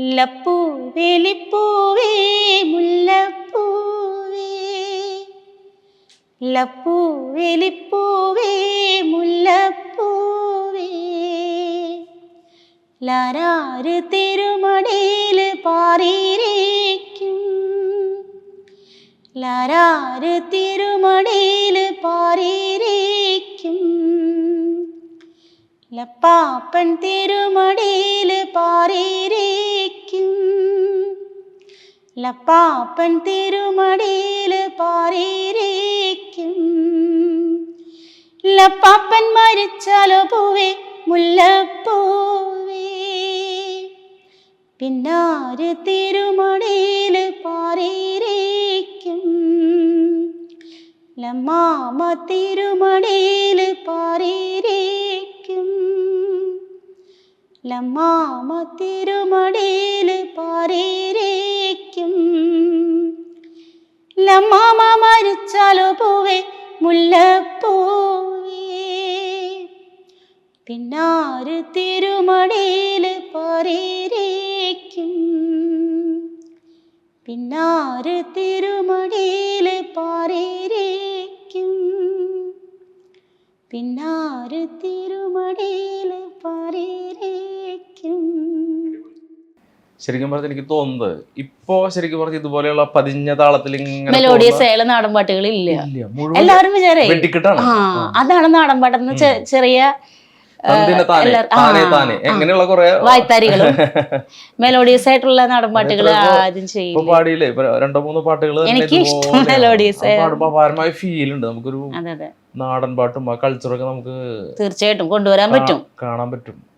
ലപ്പൂവേലിപ്പൂവേ മുല്ലപ്പൂവേ. മുല്ലപ്പൂവേ തിരുമടിയിൽ പാറിയിരിക്കും? ലരാര് തിരുമടിയിൽ പാറിയിരിക്കും? ലപ്പാപ്പൻ തിരുമടിയിൽ പാറിയിരിക്കും ലപ്പാപ്പൻ തിരുമടിയിൽ പാറിയിരിക്കും. ലപ്പാപ്പൻ മരിച്ചാലോ പൂവേ മുല്ലപ്പൂവേ. പിന്നാര് തിരുമടിയിൽ പാറിയിരിക്കും. ലമ്മാമ തിരുമടിയിൽ പാറിയിരിക്കും. ലമ്മാമ തിരുമടിയിൽ പാറിയിരിക്കും ലമ്മാമ മരിച്ചാലോ പൂവേ മുല്ലപ്പൂവേ. പിന്നാര് തിരുമടിയിൽ പാറിയിരിക്കും പിന്നാര് തിരുമടിയിൽ പാറിയിരിക്കും പിന്നാര് തിരുമടിയിൽ പാറിയിരിക്കും ശരിക്കും പറഞ്ഞാൽ എനിക്ക് തോന്നുന്നത്. ഇപ്പോ ശരിക്കും പറഞ്ഞ ഇതുപോലെയുള്ള പതിഞ്ഞ താളത്തിൽ മെലോഡിയസ് ഏല നാടൻപാട്ടുകൾ ഇല്ല എല്ലാവരും വിചാരേ അതാണ് നാടൻപാട്ടെന്ന് ചെറിയ. എങ്ങനെയുള്ള കുറെ വായ്ത്താരികളും. മെലോഡിയസ് ആയിട്ടുള്ള നാടൻപാട്ടുകൾ ആദ്യം ചെയ്യും പാടിയില്ലേ? രണ്ടോ മൂന്നോ പാട്ടുകൾ എനിക്ക് ഇഷ്ടം മെലോഡിയസ് പാടുമ്പോ അപാരമായ ഫീൽ ഉണ്ട്. നമുക്കൊരു നാടൻ പാട്ടും ആ കൾച്ചറൊക്കെ നമുക്ക് തീർച്ചയായിട്ടും കൊണ്ടുവരാൻ പറ്റും. കാണാൻ പറ്റും.